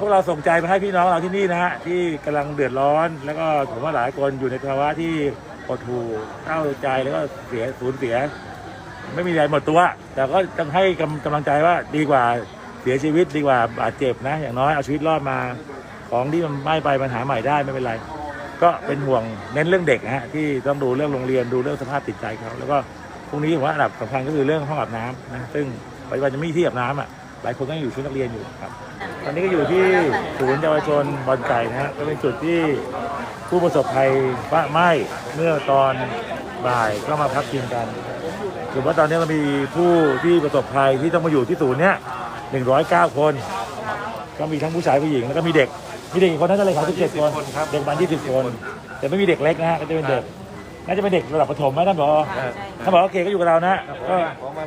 พวกเราส่งใจมาให้พี่น้องเราที่นี่นะฮะที่กำลังเดือดร้อน แล้วก็ผมว่าหลายคนอยู่ในภาวะที่หดหูเศร้าใจแล้วก็เสียสูญเสีย ไม่มีอะไรหมดตัว แต่ก็ต้องให้กำกำลังใจว่าดีกว่าเสียชีวิตดีกว่าบาดเจ็บนะ อย่างน้อยเอาชีวิตรอดมาของที่มันไม่ไปปัญหาใหม่ได้ไม่เป็นไร ก็เป็นห่วงเน้นเรื่องเด็กนะฮะที่ต้องดูเรื่องโรงเรียนดูเรื่องสภาพจิตใจเขาแล้วก็พรุ่งนี้ผมว่าอันดับสำคัญก็คือเรื่องห้องอาบน้ำนะซึ่งปัจจุบันจะไม่มีที่อาบน้ำอะ ลายคนก็ยังอยู่ชุดนักเรียนอยู่ครับ ตอนนี้ก็อยู่ที่ศูนย์เยาวชนบอลไก่นะฮะก็เป็นจุดที่ผู้ประสบภัยบ้าไหม้เมื่อตอนบ่ายก็มาพักกินกันถือว่าตอนนี้เรามีผู้ที่ประสบภัยที่ต้องมาอยู่ที่ศูนย์เนี้ย109คน ก็มีทั้งผู้ชายผู้หญิงแล้วก็มีเด็กมีเด็กอีกคนน่าจะเลยครับ17คน เด็กประมาณ20คน แต่ไม่มีเด็กเล็กนะฮะก็จะเป็นเด็ก น่าจะเป็นเด็กระดับประถมไหมท่านบอกท่านบอกโอเคก็อยู่กับเรานะก็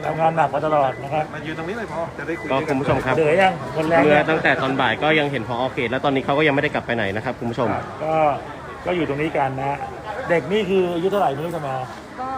ทำงานหนักมาตลอดนะครับมายืนตรงนี้เลยพอจะได้คุยก็คุณผู้ชมครับ เหนื่อยยังคนแรกเมื่อเนี่ยตั้งแต่ตอนบ่ายก็ยังเห็นพอเขตแล้วตอนนี้เขาก็ยังไม่ได้กลับไปไหนนะครับคุณผู้ชม ก็ก็อยู่ตรงนี้กันนะ เด็กนี่คืออายุเท่าไหร่ไม่รู้จะมาก็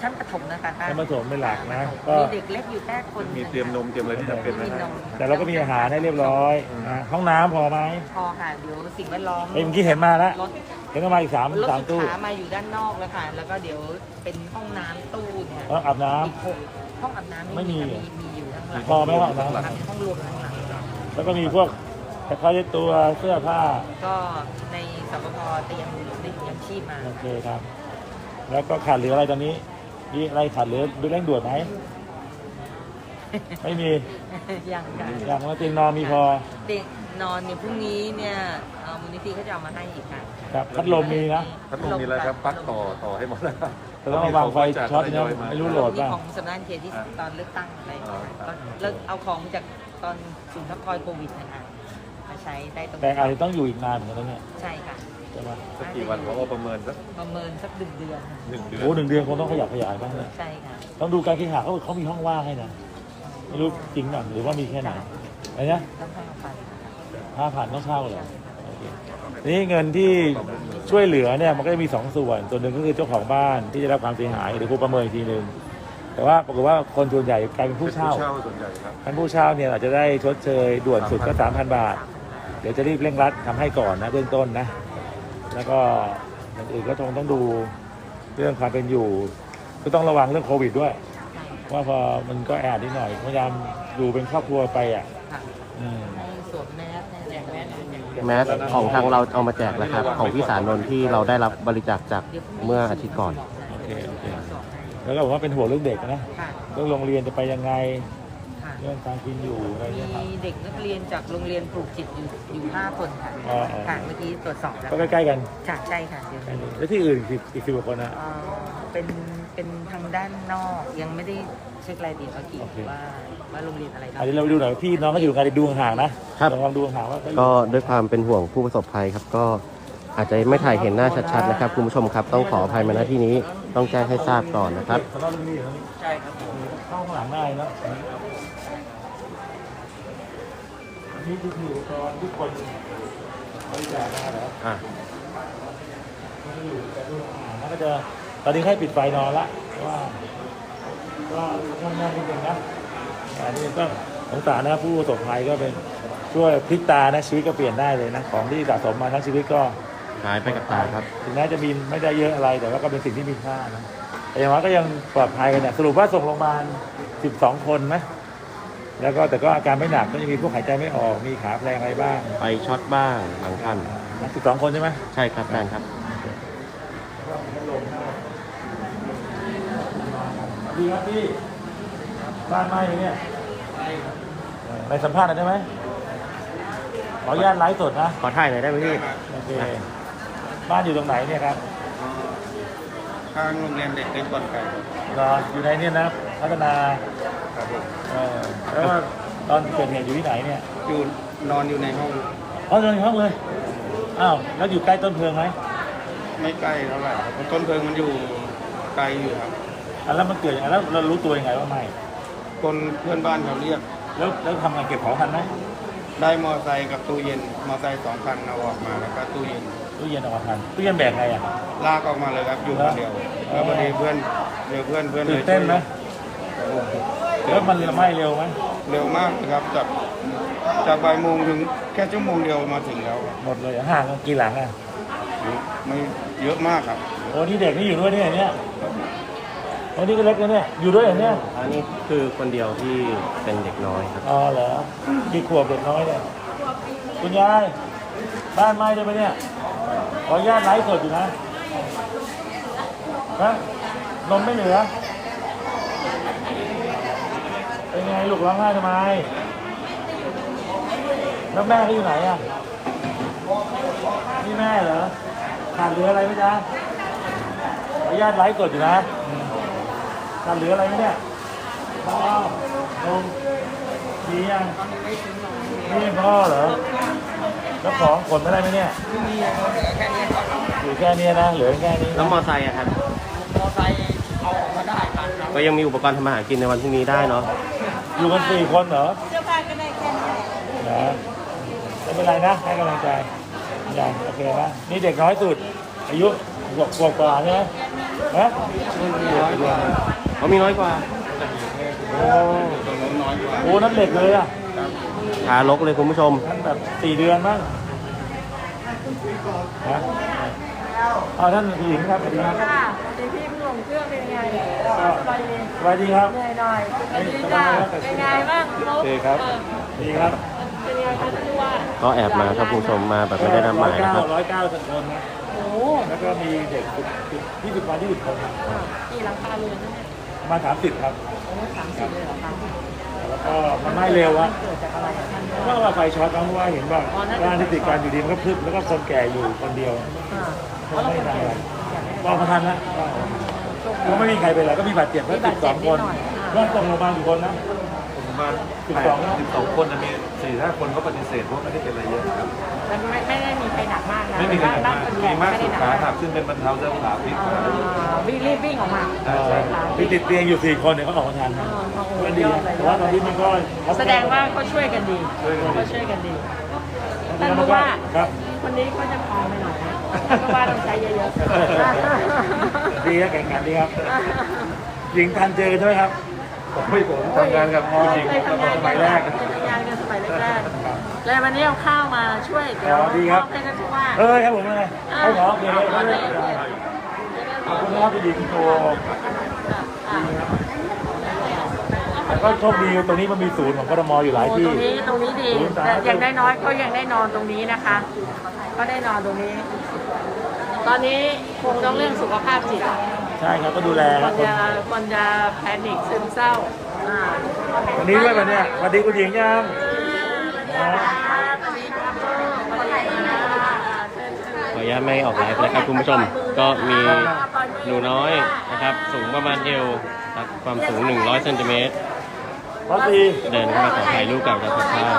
ชั้นประถมนะคะท่านให้มาสมเป็นหลักนะ ก็มีเด็กเล็กอยู่แค่คนมีเตรียมนมเตรียมอะไรที่จำเป็นไหมมีนฮะมแต่เราก็มีอาหารให้เรียบร้อยนะห้องน้ำพอไหมพอค่ะเดี๋ยวสิ่งแวดล้อมเอ้ยเมื่อกี้เห็นมาแล้วรถ เห็นว่ามาอีกสามรถสามสุตู้ ขามาอยู่ด้านนอกแล้วค่ะ แล้วก็เดี๋ยวเป็นห้องน้ำตู้เนี่ยห้องอาบน้ำอีกหกห้องอาบน้ำไม่มีมีมีอยู่ข้างหลังพอไหมห้องอาบน้ำห้องรวมข้างหลังแล้วก็มีพวกกระเป๋าเช็ดตัวเสื้อผ้า ก็ในสปภเตรียมเด็กยังชีพมาโอเคครับ แล้วก็ขาดเหลืออะไรตอนนี้ มีอะไรขาดเหลือดูเร่งด่วนไหม ไม่มี ยังค่ะอย่างว่าเตียงนอนมีพอ เด็กนอนเนี่ยพรุ่งนี้เนี่ยเอ่อมูล นิธิเขาจะเอามาให้อีกค่ะครับพัดลมมีนะพัดลมมีแล้วครับปลั๊กต่อต่อให้หมดแล้วแต่ต้องระวังไฟช็อตนะไม่รู้โหลดนี่ป่ะของสำนักงานเขตที่ตอนเลือกตั้งอะไรอ่าก็แล้วเอาของจากตอนศูนย์พักคอยโควิดนะคะมาใช้ได้ตรงแต่อาจจะต้องอยู่อีกนานเหมือนกันนะเนี่ยใช่ค่ะใช่ไหมสักกี่วันเขาก็ประเมินสักประเมินสักดึงเดือนหนึ่งเดือนโอ้หนึ่งเดือนคงต้องขยับขยายบ้างนะใช่ค่ะต้องดูการเคหะเขาเขามีห้องว่างให้นะไม่รู้จริงหรือหรือว่ามีแค่ไหนอะไรนะต้องให้เอาไปห้าพันต้องเช่าเหรอโอเค นี่เงินที่ช่วยเหลือเนี่ยมันก็จะมีสองส่วน ส่วนหนึ่งก็คือเจ้าของบ้านที่จะรับความเสียหายหรือผู้ประเมินอีกทีหนึ่งแต่ว่าปรากฏว่าคนส่วนใหญ่กลายเป็นผู้เช่าเช่าส่วนใหญ่ครับท่านผู้เช่าเนี่ยอาจจะได้ชดเชยด่วนสุดก็สามพันบาท เดี๋ยวจะรีบเร่งรัดทำให้ก่อนนะเบื้องต้นนะ แล้วก็อย่างอื่นก็คงต้องดูเรื่องความเป็นอยู่ ก็ต้องระวังเรื่องโควิดด้วย ว่าพอมันก็แออัดนิดหน่อยพยายามอยู่เป็นครอบครัวไปอะค่ะอืมให้สวม แมสของทางเราเอามาแจกนะครับ ของพี่สารนนท์ที่เราได้รับบริจาคจากเมื่ออาทิตย์ก่อน โอเคโอเคแล้วก็ผมว่าเป็นห่วงเรื่องเด็กนะค่ะเรื่องโรงเรียนจะไปยังไงค่ะเรื่องการกินอยู่อะไรมีเนี่ยครับเด็กนักเรียนจากโรงเรียนปลูกจิตอยู่อยู่ห้าคนค่ะอ๋ออ๋อ ค่ะเมื่อกี้ตรวจสอบแล้วก็ใกล้ๆกันค่ะใช่ค่ะเดี๋ยวแล้วที่อื่นอีกอีกสิบกว่าคนนะเอ่อ เป็นเป็นทางด้านนอกยังไม่ได้เช็ครายละเอียดว่ากี่โอเค ว่าว่าโรงเรียนอะไรบ้างอันนี้เราไปดูหน่อยพี่น้องก็อยู่กันดูห่างๆนะครับ ลองดูห่างๆว่าก็ด้วยความเป็นห่วงผู้ประสบภัยครับก็อาจจะไม่ถ่ายเห็นหน้าชัดๆนะครับคุณผู้ชมครับต้องขออภัยมาณที่นี้ต้องแจ้งให้ทราบก่อนนะครับสำหรับเรื่องนี้เหรอใช่ครับผมเข้าข้างหลังได้นะอันนี้คืออุปกรณ์ทุกคนบริจาคมาเหรออะ ก็จะอยู่แต่ดูห่างๆแล้วก็จะ ตอนนี้ให้ปิดไฟนอนละเพราะว่าก็ทำงานจริงๆนะอันนี้ก็สงสารนะผู้ประสบภัยก็เป็นช่วยพลิกตานะชีวิตก็เปลี่ยนได้เลยนะของที่สะสมมาทั้งชีวิตก็หายไปกับตาครับ ถึงแม้จะมีไม่ได้เยอะอะไรแต่ว่าก็เป็นสิ่งที่มีค่านะแต่อย่างน้อยก็ยังปลอดภัยกันเนี่ยสรุปว่าส่งโรงพยาบาล 12 คนไหมแล้วก็แต่ก็อาการไม่หนักก็ยังมีพวกหายใจไม่ออกมีขาแพลงอะไรบ้าง ไปช็อตบ้างบางท่าน12 คนใช่ไหมใช่ครับแฟนครับ ดีครับพี่บ้านไหม้ไหมเนี่ยเออไปสัมภาษณ์หน่อยได้ไหมขออนุญาตไลฟ์สดนะขอถ่ายหน่อยได้ไหมพี่โอเคบ้านอยู่ตรงไหนเนี่ยครับข้างโรงเรียนเด็กเล็กบอลไก่ครับรออยู่ในเนี่ยนะพัฒนาครับผมเออแล้วว่าตอนเกิดเหตุอยู่ที่ไหนเนี่ยอยู่นอนอยู่ในห้องอ๋ออยู่ในห้องเลยอ้าวแล้วอยู่ใกล้ต้นเพลิงไหมไม่ใกล้เท่าไหร่ครับเพราะต้นเพลิงมันอยู่ไกลอยู่ครับอะ แล้วมันเกิดยังไงแล้วเรารู้ตัวยังไงว่าไหม่คนเพื่อนบ้านเขาเรียก แล้วแล้วทำไงเก็บของทันไหมได้มอไซค์กับตู้เย็น มอไซค์สองคันเอาออกมาแล้วก็ตู้เย็นตู้เย็นออกมาทันตู้เย็นแบกไงอะ ลากออกมาเลยครับอยู่คนเดียวแล้วพอดีเพื่อนเดี๋ยวเพื่อนเพื่อนตื่นเต้นไหมครับผมแล้วมันไหม้เร็วไหมเร็วมากนะครับจากจากบ่ายโมงถึงแค่ชั่วโมงเดียวมาถึงแล้ว หมดเลยห่างกันกี่หลังอะไม่เยอะมากครับโอ้ที่เด็กนี่อยู่ด้วยเนี่ยเนี่ยโอ้นี่ก็เล็กนะเนี่ยอยู่ด้วยเหรอเนี่ยอันนี้คือคนเดียวที่เป็นเด็กน้อยครับ อ๋อเหรอกี่ขวบเด็กน้อยเนี่ยคุณยายบ้านไหม้ได้ไหมเนี่ยขออนุญาตไลฟ์สดอยู่นะฮะนมไม่เหลือเป็นไงลูกร้องไห้ทำไมแล้วแม่เขาอยู่ไหนอะนี่แม่เหรอขาดเหลืออะไรไหมจ๊ะขออนุญาตไลฟ์สดอยู่นะ ขาดเหลืออะไรไหมเนี่ยพ่อลงดียังนี่พ่อเหรอแล้วของขนไม่ได้ไหมเนี่ยอยู่แค่นี้นะเหลือแค่นี้แล้วมอไซค์อะครับมอไซค์เอาออกมาได้ทันครับก็ยังมีอุปกรณ์ทำอาหารกินในวันพรุ่งนี้ได้เนาะอยู่กันสี่คนเหรอเสื้อผ้าก็ได้แค่นี้นะไม่เป็นไรนะให้กำลังใจยังโอเคนะนี่เด็กน้อยสุดอายุขวบขวบกว่าใช่ไหมฮะ เขามีน้อยกว่าโอ้โหนั่นเด็กเลยอะทารกเลยคุณผู้ชมนั่นแบบสี่เดือนมั้งฮะเอาท่านผู้หญิงครับสวัสดีครับค่ะเดี๋ยวพี่เพิ่งลงเครื่องเป็นไงสบายดีสวัสดีครับเหนื่อยหน่อยสวัสดีจ้าเป็นไงบ้างโอเคครับดีครับเป็นไงคะท่านผู้ว่าก็แอบมาครับคุณผู้ชมมาแบบไม่ได้นัดหมายนะครับร้อยเก้าคนนะโอ้โหแล้วก็มีเด็กที่สิบมาที่สิบคนอะกี่หลังคาเรือนนะเนี่ย ประมาสามสิบครับโอ้สามสิบเลยเหรอคะแล้วก็มันไหม้เร็วอะเกิดจากอะไรอะท่านเพราะว่าไฟช็อตนะเพราะว่าเห็นว่าบ้านที่ติดกันอยู่ดีมันก็พลึบแล้วก็คนแก่อยู่คนเดียวอ่าไม่ได้ทำอะไรมองพทันนะก็ไม่มีใครเป็นไรก็มีบาดเจ็บแค่สิบสองคนก็ตกลงมากี่คนนะประมาณสิบสองนะสิบสองคนนะมีสี่ห้าคนเขาปฏิเสธว่าไม่ได้เป็นอะไรเยอะครับแต่ไม่ไม่ได้มีใครหนักมากนะไม่มีใครหนักมากคนมีแก่มากไม่สุได้ดหนักขาหักซึ่งเป็นบรรเทาเส้นขาพลิกมาอ่าวิ่งรีบวิ่งออกมาเอ่อ มีติดเตียงอยู่สี่คนเนี่ยเขาออกมาทันนะอ๋อโอ้โหก็ดียอดเลยแต่ว่าตอนนี้มันก็แสดงว่าเขาช่วยกันดีเขาช่วยกันดีท่านผู้ว่าครับคนนี้เขาจะพอไปหน่อยนะท่านผู้ว่าต้องใช้เยอะๆดีครับแข่งขันดีครับหญิงทันเจอใช่ไหมครับไม่ผมทำงานกับผู้หญิงเคยตั้งทำแต่งานสกัมันยแรกเคยทำงานกันสมัยแรกๆแล้ววันนี้เอาข้าวมาช่วยเดี๋ยวอ๋อดีครับมอบให้ท่านผู้ว่าเอ้ยครับผมเลยให้ขอโอเคเลยขอบคุณนะครับคุณหญิงโชว์ แต่ก็โชคดีตรงนี้มันมีศูนย์ของกทมอยู่หลายโอ้ที่ตรงนี้ตรงนี้ดีศูนย์สาธารณสุขแต่อย่างได้น้อยก็ยังได้นอนตรงนี้นะคะ ก็ได้นอนตรงนี้ ตอนนี้คงต้องเรื่องสุขภาพจิตใช่ครับก็ดูแลคครับนจะคนจะแพนิคซึมเศร้าอ่าวันนี้ด้วยวันเนี้ยสวัสดีคุณหญิงยังนะขออนุญาตไม่ออกไลฟ์นะครับคุณผู้ชม ก็มีหนูน้อยนะ ครับ สูงประมาณเอวครับความสูง 100เซนติเมตรวัดดีเดินเข้ามาขอถ่ายรูปกับอาจารย์สุภาพ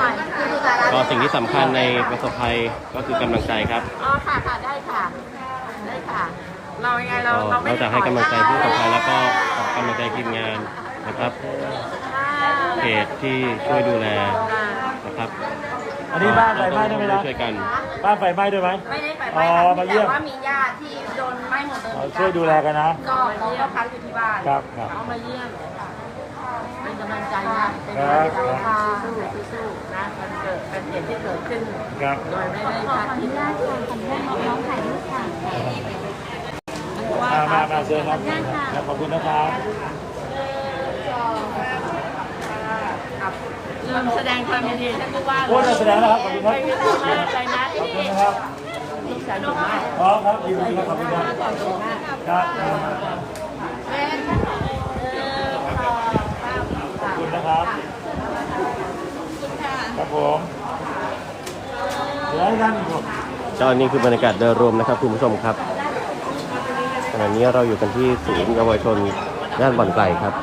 ก็สิ่งที่สำคัญในประสบภัยก็คือกำลังใจครับ อ๋อค่ะค่ะได้ค่ะ ได้ค่ะ เรายังไงเราก็เรานไม่อกจากให้กำลังใจผู้ประสบภัยแล้วก็ขอกำลังใจทีมงานนะครับเพจที่ช่วยดูแลนะครับ อันนี้บ้านไฟไหม้ได้ไหมนะช่วยกัน บ้านไฟไหม้ด้วยไหม ไม่ได้ไปอ๋ไหอว้มาค่ะเยี่ยม แต่ว่ามีญาติที่โดนไหม้หมดเลยอ๋อช่วยดูแลกันนะ ก็เขาก็พักอยู่ที่บ้านครับครับ เขามาเยี่ยม เป็นกำลังใจนะเป็นคกำรัลับงใจค่ะสู้ๆนะมันเกิดเป็นเหตุที่เกิดขึ้น ครับ โดยไม่ได้คาดคิดว่ามามามาเชิญครับครับขอบคุณนะครับ ลืมแสดงความยินดีท่านผู้ว่าโอ้ยแสดงแล้วครับขอบคุณครับไปพิสูจน์มากเลยนะขอบคุณนะครับลูกสาวหนูมากพร้อมครับยินดีครับขอบคุณครับขอบคุณมากครับขอบคุณนะครับครับผมเดี๋ยวให้ท่านอีกคนก็นี่คือบรรยากาศโดยรวมนะครับคุณผู้ชมครับขณะนี้เราอยู่กันที่ศูนย์เยาวชนย่านบ่อนไก่ครับ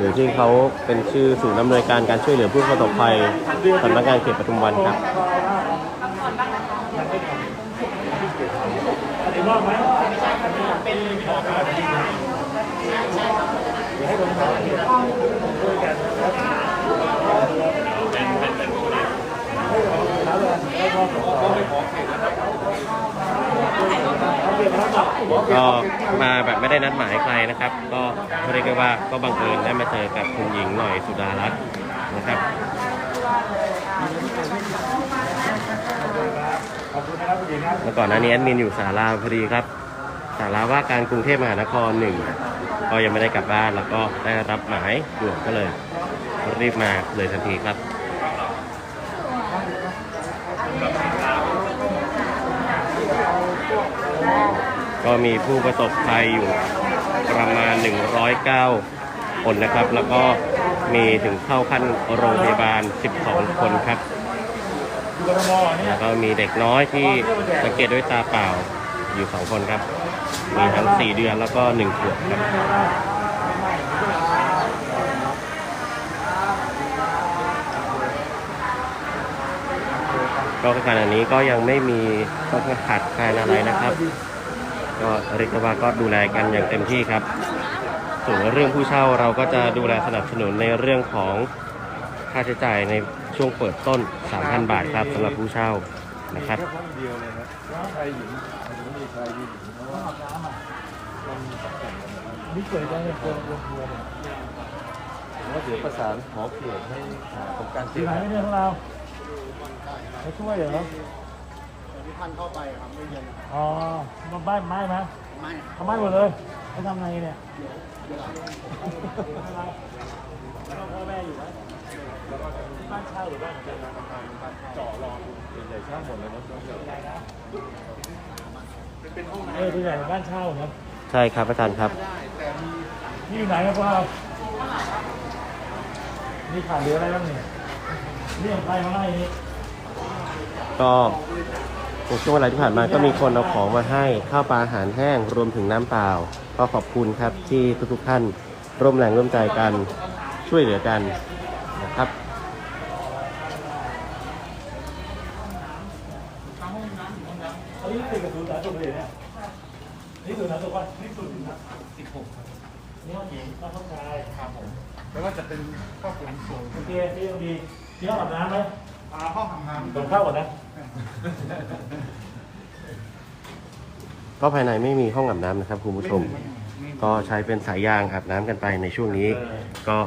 หรือที่เขาเป็นชื่อศูนย์อำนวยการการช่วยเหลือผู้ประสบภัยสำนักงานเขตปทุมวันครับกรอบไมเป็นออกมาดีนะเดี๋ยวให้ ก็มาแบบไม่ได้นัดหมายใครนะครับ ก็เรียกได้ว่าก็บังเอิญได้มาเจอกับคุณหญิงหน่อยสุดารัตน์นะครับเมื่อก่อนหน้านี้แอดมินอยู่สาราพอดีครับสาราว่าการกรุงเทพมหานครหนึ่งก็ยังไม่ได้กลับบ้านแล้วก็ได้รับหมายด่วนก็เลยรีบมาเลยทันทีครับ ก็มีผู้ประสบภัยอยู่ประมาณ 109 คนนะครับ แล้วก็มีถึงเข้าขั้นโรงพยาบาล 12 คนครับ แล้วก็มีเด็กน้อยที่สังเกตด้วยตาเปล่าอยู่ 2 คนครับ มีทั้ง 4 เดือนแล้วก็ 1 ขวบครับก็ขณะนี้ก็ยังไม่มีข้องขัดแคลนอะไรนะครับ ก็เรียกได้ว่าก็ดูแลกันอย่างเต็มที่ครับ ส่วนเรื่องผู้เช่าเราก็จะดูแลสนับสนุนในเรื่องของค่าใช้จ่ายในช่วงเปิดต้น 3,000 บาทครับสำหรับผู้เช่านะครับแค่ห้องเดียวเลยนะชายหญิงอาจจะไม่มีชายหญิงเพราะว่านี่เกิดได้เนี่ยควรควรควรผมว่าเดี๋ยวประสานหอเขตให้หาของการเขที่ตไหนเนี่ยของเราเขาช่วยเหรอ ที่ท่านเข้าไปครับไม่เย็นอ๋อมาบ้านไม้ไหมไม่ทำไมหมดเลยเขาทำไงเนี่ยพ่อแม่อยู่ไหมบ้านเช่าหรือบ้านของเราเจาะรอส่วนใหญ่ช่างหมดเลยนะเออที่ไหนบ้านเช่าครับใช่ครับอาจารย์ครับนี่อยู่ไหนครับพวกเรานี่ขาดเหลืออะไรบ้างเนี่ยนี่ของใครมาให้นี่ก็ ในช่วงเวลาที่ผ่านมาก็มีคนเอาของมาให้ข้าวปลาอาหารแห้งรวมถึงน้ำเปล่า ก็ขอบคุณครับที่ทุกๆท่านร่วมแรงร่วมใจกันช่วยเหลือกันนะครับอันนี้ติดกับศูนย์สาธารณสุขเลยเนี่ยนี่ศูนย์สาธารณสุขป่ะนี่ศูนนะสิบหกครับนี่ห้องหญิงห้องผู้ชายครับผมแล้วก็จะเป็นครอบครัวสูงโอเคที่ยังดีที่ห้องอาบน้ำไหมห้องทำงานตรงเข้าก่อนนะ ก็ภายในไม่มีห้องอาบน้ำนะครับคุณผู้ชม ก็ใช้เป็นสายยางอาบน้ำกันไปในช่วงนี้ ก็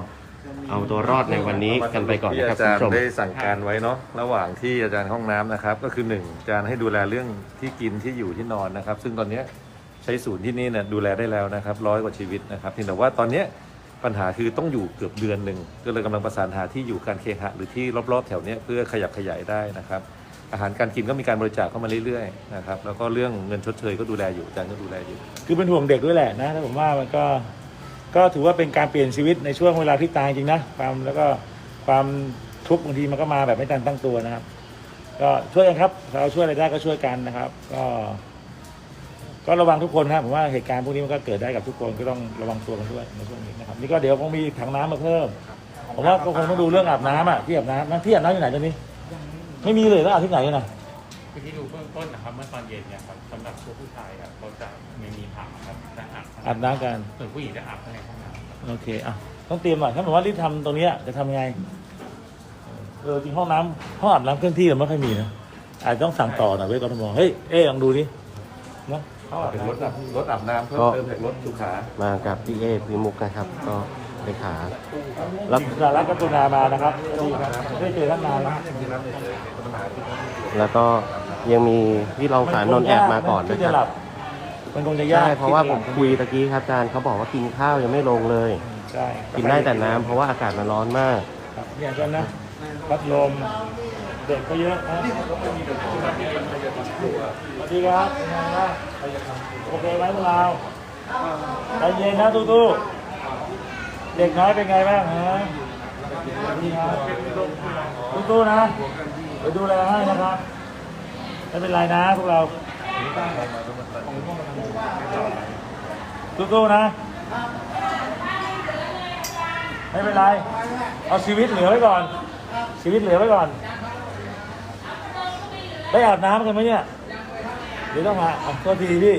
เอาตัวรอดในวันนี้กันไปก่อนที่นะครับอาคุณจารผู้ชมย์ได้สั่งการไว้เนาะระหว่างที่อาจารย์ห้องน้ำนะครับ ก็คือหนึ่งอาจารย์ให้ดูแลเรื่องที่กินที่อยู่ที่นอนนะครับ ซึ่งตอนเนี้ยใช้ศูนย์ที่นี่เนี่ยดูแลได้แล้วนะครับร้อยกว่าชีวิตนะครับเพียงแต่ว่าตอนเนี้ยปัญหาคือต้องอยู่เกือบเดือนหนึ่งก็เลยกำลังประสานหาที่อยู่การเคหะหรือที่รอบๆแถวเนี้ยเพื่อขยับขยายได้นะครับ อาหารการกินก็มีการบริจาคเข้ามาเรื่อยๆนะครับแล้วก็เรื่องเงินชดเชยก็ดูแลอยู่อาจารย์ก็ดูแลอยู่ คือเป็นห่วงเด็กด้วยแหละนะแต่ผมว่ามันก็ก็ถือว่าเป็นการเปลี่ยนชีวิตในช่วงเวลาที่ตายจริงนะความแล้วก็ความทุกข์บางทีมันก็มาแบบไม่ทันตั้งตัวนะครับ ก็ช่วยกันครับ เราช่วยอะไรได้ก็ช่วยกันนะครับ ก็ ก็ระวังทุกคนนะครับผมว่าเหตุการณ์พวกนี้มันก็เกิดได้กับทุกคนก็ต้องระวังตัวกันด้วยในช่วงนี้นะครับนี่ก็เดี๋ยวคงมีถังน้ำมาเพิ่มผมว่าก็คงต้องดูเรื่องอาบน้ำอะที่อาบน้ำนั่นที่อาบน้ำอยู่ไหนตอนนี้ ไม่มีเลยแล้วอาบที่ไหนกันนะคือที่ดูเบื้องต้นนะครับเมื่อตอนเย็นเนี่ยครับสำหรับตัวผู้ชายครับเขาจะไม่มีถังครับจะอาบอาบน้ำกันส่วนผู้หญิงจะอาบข้างในห้องน้ำโอเคอะต้องเตรียมหน่อยถ้าผมว่ารีบทำตรงเนี้ยจะทำยังไงเออจริงห้องน้ำห้องอาบน้ำเคลื่อนที่มันไม่ค่อยมีนะอาจจะต้องสั่งต่อหน่อยไว้กทมเฮ้ยเอ๊ะลองดูดินะเขาอาบเป็นน้ำรถอาบรถอาบน้ำเพิ่มเติมจากรถสุขามากับพี่เอพิมุกนะครับก็ เลขารับสารักกัตุนามานะครับดีครับไม่ได้เจอตั้งนานแล้วแล้วก็ยังมีพี่รองสารนนท์แอบมาก่อนที่นะคจะหรัลับบมันคงจะยากใช่เพราะว่าผมคุยตะกี้ครับอาจารย์เขาบอกว่ากินข้าวยังไม่ลงเลยใช่กินได้แต่น้ำเพราะว่าอากาศมันร้อนมากครับเนี่ยกันนะพัดลมเด็กก็เยอะนะสวัสดีครับเป็นไงบ้างโอเคไหมพวกเราใจเย็นนะตู้ๆ เด็กน้อยเป็นไงบ้างฮะดีครับตู้ๆนะไปดูแลให้นะครับไม่เป็นไรนะพวกเราตู้ๆนะ ไม่เป็นไร เอาชีวิตเหลือไว้ก่อน ชีวิตเหลือไว้ก่อน ได้อาบน้ำกันไหมเนี่ยเดี๋ยวต้องหาอะตัวทีพี่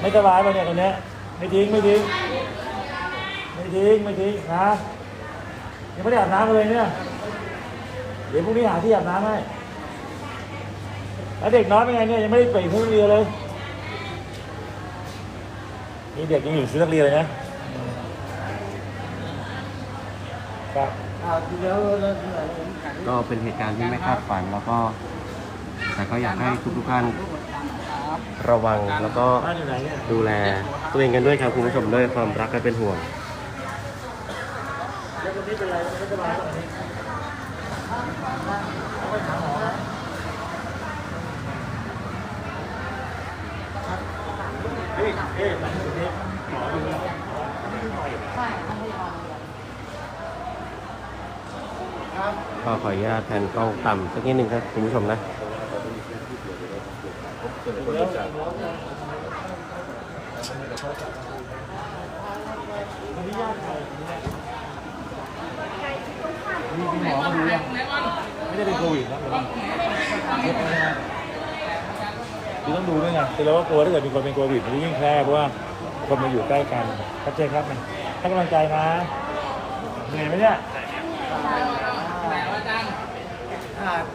ไม่สบายป่ะเนี่ยตอนนี้ไม่ทิ้งไม่ทิ้ง ทิ้งไม่ทิ้งนะยังไม่ได้อาบน้ำเลยเนี่ย เดี๋ยวพรุ่งนี้หาที่อาบน้ำให้แล้วเด็กน้อยเป็นไงเนี่ยยังไม่ได้ไปที่โรงเรียนเลยนี่เด็กยังอยู่ชุดนักเรียนเลยนะครับก็เป็นเหตุการณ์ที่ไม่คาดฝันแล้วก็ แต่ก็อยากให้ทุกๆท่านระวังแล้วก็บ้านอยู่ไหนเนี่ยดูแลตัวเองกันด้วยครับคุณผู้ชมด้วยความรักและเป็นห่วงแล้วค นี้เป็นไรไม่สบายวันนี้เอาไปหาหมอเฮ้ยเฮ้ยมาดูนี่หมอดูแล้วก็ขออนุญาตแทนกล้องต่ำสักนิดนึงครับคุณผู้ชมนะ มีหมอมาดูยัง ไม่ได้เป็นโควิดนะคือต้องดูด้วยไงคือเราก็กลัวถ้าเกิดมีคนเป็นโควิดมันจะยิ่งแพร่เพราะว่าคนมาอยู่ใกล้กันเข้าใจครับนะให้กำลังใจนะเหนื่อยไหมเนี่ย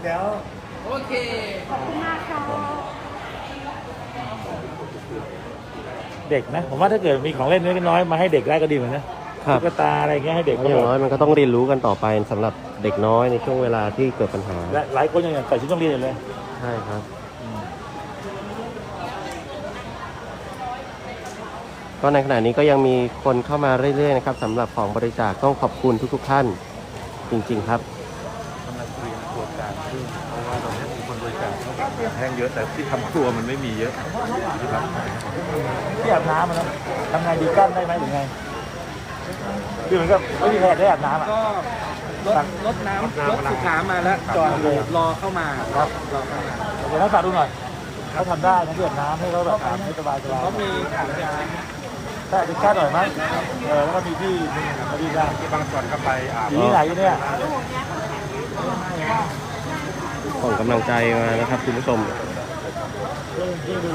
เดี๋ยวเด็กนะ ผมว่าถ้าเกิดมีของเล่นเล็กน้อยมาให้เด็กได้ก็ดีเหมือนนะครับ ตุ๊กตาอะไรอย่างเงี้ยให้เด็กเพราะอย่างน้อยมันก็ต้องเรียนรู้กันต่อไปสำหรับเด็กน้อยในช่วงเวลาที่เกิดปัญหาและหลายคนยังใส่ชุดต้องเรียนอยู่เลยใช่ครับ ก็ในขณะนี้ก็ยังมีคนเข้ามาเรื่อยๆนะครับสำหรับของบริจาคต้องขอบคุณทุกๆท่านจริงๆครับ กำลังเตรียมตัวการขึ้นเพราะว่าตอนนี้มีคนบริจาคแห้งเยอะแต่ที่ทำครัวมันไม่มีเยอะนะครับ ที่อาบน้ำมันนะทำไงดีกั้นได้ไหมหรือไง คือเหมือนกับไม่มีใครอยากได้อาบน้ำอะ ก็รถรถน้ำรถสุขามาแล้วจอดอยู่รอเข้ามาครับ รอเข้ามาเดี๋ยวนักศึกษาดูหน่อยเขาทำได้นะที่อาบน้ำให้เขาแบบอาบให้สบายสบายเขามีถังยาแต่อาจจะกั้นหน่อยมั้งเออแล้วก็มีที่พอดีได้บางส่วนก็ไปอาบอยู่ที่ไหนเนี่ยส่งกำลังใจมานะครับคุณผู้ชมที่ดู แล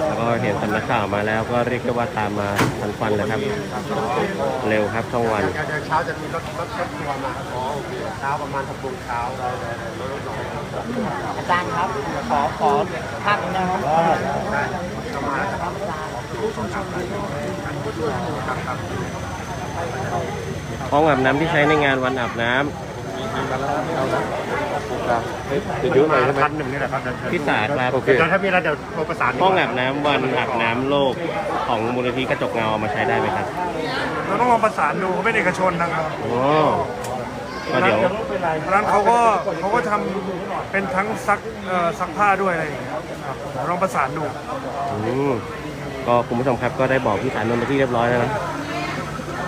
แล้วก็เห็นสำนักข่าวมาแล้วก็เรียกได้ว่าตามมาทันควันเลยครับ เร็วครับช่องวันเดี๋ยวเช้าจะมีรถรถรถทัวร์มาครับอ๋อโอเคเช้าประมาณหกโมงเช้าได้ได้ได้รถรถน้อยอาจารย์ครับขอขอภาพหนึงนะครับได้เข้ามาแล้วครับห้องอาบน้ำที่ใช้ในงานวันอาบน้ำ จะยุ่งหน่อยใช่ไหม พันหนึ่งนี่แหละครับที่สาครับ โอเค เดี๋ยวถ้ามีอะไรเดี๋ยวโทรประสานห้องอาบน้ำวันอาบน้ำโลกของมูลนิธิกระจกเงาเอามาใช้ได้ไหมครับเราต้องลองประสานดูเขาเป็นเอกชนนะครับโอ้ก็เดี๋ยวร้านเขาก็เขาก็ทำเป็นทั้งซักเอ่อซักผ้าด้วยอะไรอย่างเงี้ยครับเดี๋ยวลองประสานดู อืมก็คุณผู้ชมครับก็ได้บอกพี่สารนนท์ไปที่เรียบร้อยแล้วนะ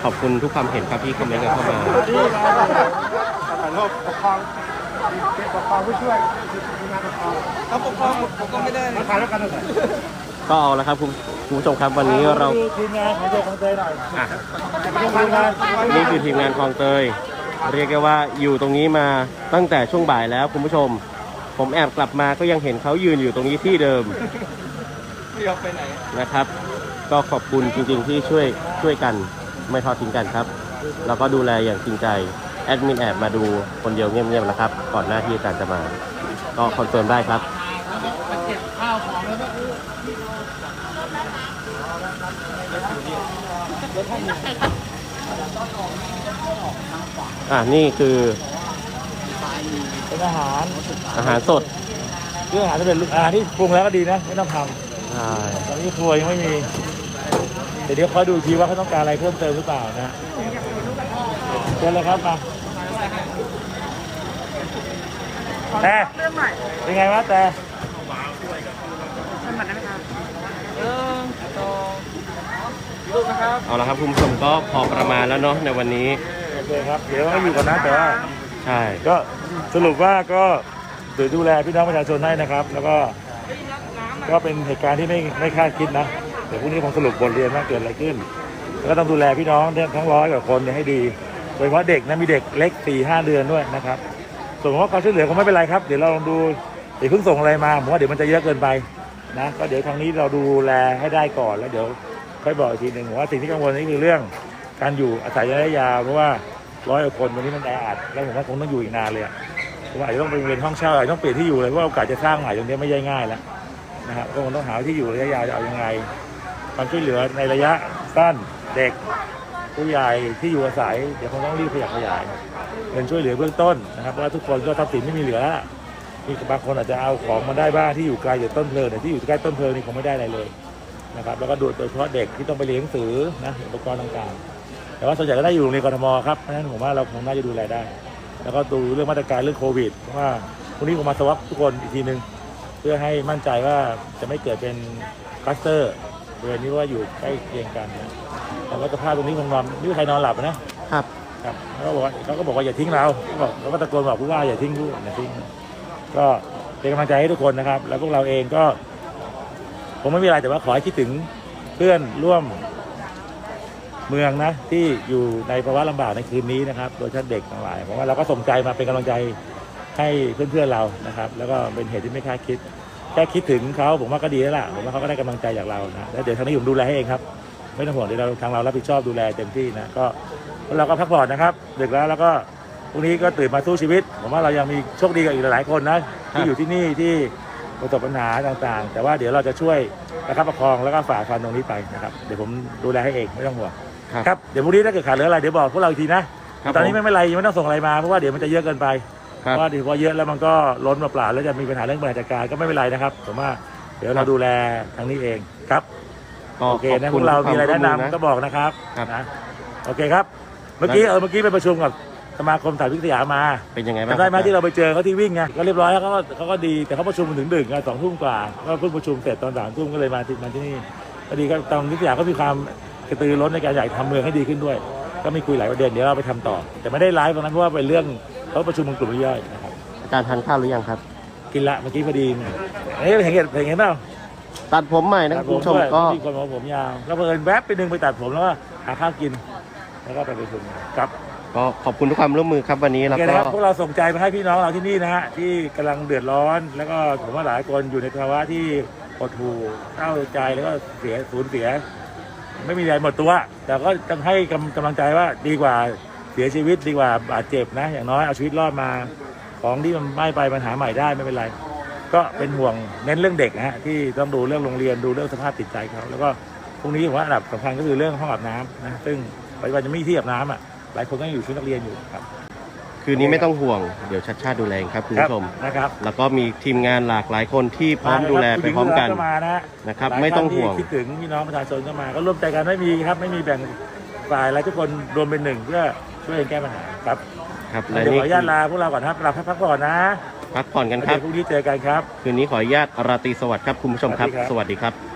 ขอบคุณทุกความเห็นครับที่คอมเมนต์กันเข้ามา ถ่ายรูปปกครองเป็นปกครองผู้ช่วยงานปกครองเขาปกครองผมก็ไม่ได้มาถ่ายแล้วกันเลยก็เอาละครับคุณคุณผู้ชมครับวันนี้เราดูทีมงานของเจของเจหน่อยอะดูทีมงานนี่คือทีมงานคลองเตย เรียกได้ว่าอยู่ตรงนี้มาตั้งแต่ช่วงบ่ายแล้วคุณผู้ชม ผมแอบกลับมาก็ยังเห็นเขายืนอยู่ตรงนี้ที่เดิมไม่ยอมไปไหนนะครับ ก็ขอบคุณจริงๆที่ช่วยช่วยกันไม่ทอดทิ้งกันครับ แล้วก็ดูแลอย่างจริงใจ แอดมินแอบมาดูคนเดียวเงียบๆนะครับ ก่อนหน้าที่อาจารย์จะมา ก็คอนเฟิร์มได้ครับอะนี่คือเป็นอาหารอาหารสดเรื่องอาหารจะเป็นอาหารที่ปรุงแล้วก็ดีนะไม่ต้องทใช่ำตอนนี้ครัวยังไม่มีแต่เดี๋ยวคอยดูอีกทีว่าเขาต้องการอะไรเพิ่มเติมหรือเปล่านะ เชิญเลยครับมาแต่เป็นไงวะแต่เอาละครับคุณผู้ชมก็พอประมาณแล้วเนาะในวันนี้โอเคครับ เดี๋ยวก็อยู่กันนะแต่ว่าใช่ก็สรุปว่าก็เดี๋ยวดูแลพี่น้องประชาชนให้นะครับ แล้วก็ก็เป็นเหตุการณ์ที่ไม่ไม่คาดคิดนะเดี๋ยวพรุ่งนี้ผมสรุปบทเรียนว่าเกิดอะไรขึ้น แล้วก็ต้องดูแลพี่น้องทั้งร้อยกว่าคนเนี่ยให้ดีโดยเฉพาะเด็กนะมีเด็กเล็กสี่ห้าเดือนด้วยนะครับ ส่วนว่าความช่วยเหลือก็ไม่เป็นไรครับ เดี๋ยวเราลองดูเดี๋ยวเพิ่งส่งอะไรมาผมว่าเดี๋ยวมันจะเยอะเกินไปนะก็เดี๋ยวทางนี้เราดูแลให้ได้ก่อนแล้วเดี๋ยวค่อยบอกอีกทีหนึ่งว่าสิ่งที่กังวลนี่คือเรื่องการอยู่อาศัยระยะยาวเพราะว่าร้อยกว่าคนวันนี้มันแออัดแล้วผมว่าคงต้องอยู่อีกนานเลยผมว่าอาจจะต้องไปเรียนห้องเช่าอาจจะต้องเปลี่ยนที่อยู่เลยเพราะว่าโอกาสจะสร้างใหม่ตรงนี้ไม่ใช่ง่ายแล้วนะครับก็คงต้องหาที่อยู่ระยะยาวจะเอายังไงความช่วยเหลือในระยะสั้นเด็ก ผู้ใหญ่ที่อยู่อาศัยเดี๋ยวคงต้องรีบขยับขยายเงินช่วยเหลือเบื้องต้นนะครับเพราะว่าทุกคนก็ทรัพย์สินไม่มีเหลือมีบางคนอาจจะเอาของมาได้บ้างที่อยู่ไกลจากต้นเพลิงแต่ที่อยู่ใกล้ต้นเพลิงนี่คงไม่ได้อะไรเลยนะครับแล้วก็โดยเฉพาะเด็กที่ต้องไปเรียนหนังสือนะอุปกรณ์ต่างๆ แต่ว่าส่วนใหญ่ก็ได้อยู่โรงเรียนกรทมครับเพราะฉะนั้นผมว่าเราคงน่าจะดูแลได้ แล้วก็ดูเรื่องมาตรการเรื่องโควิดเพราะว่าพรุ่งนี้ผมมาสวัสดทุกคนอีกทีหนึ่งเพื่อให้มั่นใจว่าจะไม่เกิดเป็นคลัสเตอร์บริเวณนี้ว่าอยู่ใกล้เคียงกันนะ แต่ว่าสภาพตรงนี้คงนอนไม่มีใครนอนหลับนะครับครับเขาก็บอกว่าเขาก็บอกว่าอย่าทิ้งเราเขาบอกเขาก็ตะโกนบอกผู้ว่าอย่าทิ้งผู้อย่าทิ้ง ก็เป็นกำลังใจให้ทุกคนนะครับ แล้วพวกเราเองก็คงไม่มีอะไรแต่ว่าขอให้คิดถึงเพื่อนร่วมเมืองนะ ที่อยู่ในภาวะลำบากในคืนนี้นะครับ โดยเฉพาะเด็กทั้งหลายผมว่าเราก็ส่งใจมาเป็นกำลังใจให้เพื่อนๆเรานะครับ แล้วก็เป็นเหตุที่ไม่คาดคิดแค่คิดถึงเขาผมว่าก็ดีแล้วล่ะผมว่าเขาก็ได้กำลังใจจากเรานะแล้วเดี๋ยวทางนี้ผมดูแลให้เองครับ ไม่ต้องห่วงเดี๋ยวเราทางเรารับผิดชอบดูแลเต็มที่นะก็แล้วเราก็พักผ่อนนะครับดึกแล้วแล้วก็พรุ่งนี้ก็ตื่นมาสู้ชีวิต ผมว่าเรายังมีโชคดีกับอีกหลายๆคนนะที่อยู่ที่นี่ที่ประสบปัญหาต่างๆ แต่ว่าเดี๋ยวเราจะช่วยประคับประคองแล้วก็ฝ่าฟันตรงนี้ไปนะครับเดี๋ยวผมดูแลให้เองไม่ต้องห่วงครับครับเดี๋ยวพรุ่งนี้ถ้าเกิดขาดเหลืออะไรเดี๋ยวบอกพวกเราอีกทีนะครับตอนนี้ผมไม่เป็นไรยังไม่ต้องส่งอะไรมาเพราะว่าเดี๋ยวมันจะเยอะเกินไปครัเพบราะว่าเดี๋ยวพอเยอะแล้วมันก็ล้นมาเปล่าแล้วจะมีปัญหาเรื่องบริหารจัดการก็ไม่เป็นไรนะครับผมว่าเดี๋ยวเราดูแลทางนี้เองครับ ก็โอเคขอบนะพคุวณกเราทุมีอะไรควแนะมนำวมก็บอกนะครับครับ นะโอเคครับ เมื่อกี้เออเมื่อกี้ไปประชุมกับสมาคมสายวิทยามาเป็นยังไงบ้างจำได้ไหมครับที่เราไปเจอเขาที่วิ่งไงก็เรียบร้อยแล้วเขาก็เขาก็ดีแต่เขาประชุมถึงดึกไงสองทุ่มกว่าก็เพิ่งประชุมเสร็จตอนสามทุ่มก็เลยมาที่มาที่นี่พอดีก็ตอนวิทยาก็มีความกระตือรือร้นในการอยากทำเมืองให้ดีขึ้นด้วย ก็มีคุยหลายประเด็นเดี๋ยวเราไปทำต่อ แต่ไม่ได้ไลฟ์ตรงนั้นเพราะว่าเป็นเรื่องเขาประชุมเป็นกลุ่มย่อยๆนะครับอาจารย์ทานข้าวหรือยังครับ กินละเมื่อกี้พอดีเอ้ยเห็นเห็นเห็นเห็นเปล่า ตัดผมใหม่นะครับคุณผู้ชมด้วยก็มีคนบอกผมยาว แล้วเพิ่นแวบไปดึงไปตัดผมแล้วก็หาข้าวกิน แล้วก็ไปประชุมครับก็ขอบคุณทุกความร่วมมือครับวันนี้โอแล้วเคก็นะครับพวกเราส่งใจมาให้พี่น้องเราที่นี่นะฮะที่กำลังเดือดร้อน แล้วก็ผมว่าหลายคนอยู่ในภาวะที่หดหู่เศร้าใจแล้วก็เสียสูญเสีย ไม่มีอะไรหมดตัว แต่ก็ต้องให้กำกำลังใจว่าดีกว่าเสียชีวิตดีกว่าบาดเจ็บนะ อย่างน้อยเอาชีวิตรอดมา ของที่มันไม่ไปมันหาใหม่ได้ไม่เป็นไร ก็เป็นห่วงเน้นเรื่องเด็กนะฮะที่ต้องดูเรื่องโรงเรียนดูเรื่องสภาพจิตใจเขาแล้วก็พรุ่งนี้ผมว่าอันดับสำคัญก็คือเรื่องห้องอาบน้ำนะซึ่งปัจจุบันจะไม่มีที่อาบน้ำอะหลายคนก็ยังอยู่ชุดนักเรียนอยู่ครับ คืนนี้ไม่ต้องห่วงเดี๋ยวชัดชาติดูแลเองครับคุณผู้ชมนะครับ แล้วก็มีทีมงานหลากหลายคนที่พร้อมดูแลไปพร้อมกันมานะนะครับหลายไม่ต้องท่านที่ห่วงคิดถึงพี่น้องประชาชนก็มา ก็ร่วมใจกันไม่มีครับ ไม่มีแบ่งฝ่ายอะไรทุกคนรวมเป็นหนึ่งเพื่อช่วยกันแก้ปัญหาครับครับและเดี๋ยวนี่ขออนุญาตลาพวกเราก่อนครับลาพักผ่อนนะ พักผ่อนกันครัเดี๋บยวพรุ่งนี้เจอกันครับ คืนนี้ขออนุญาตราตรีสวัสดิ์ครับคุณผู้ชมครับ สวัสดีครับสวัสดีครับ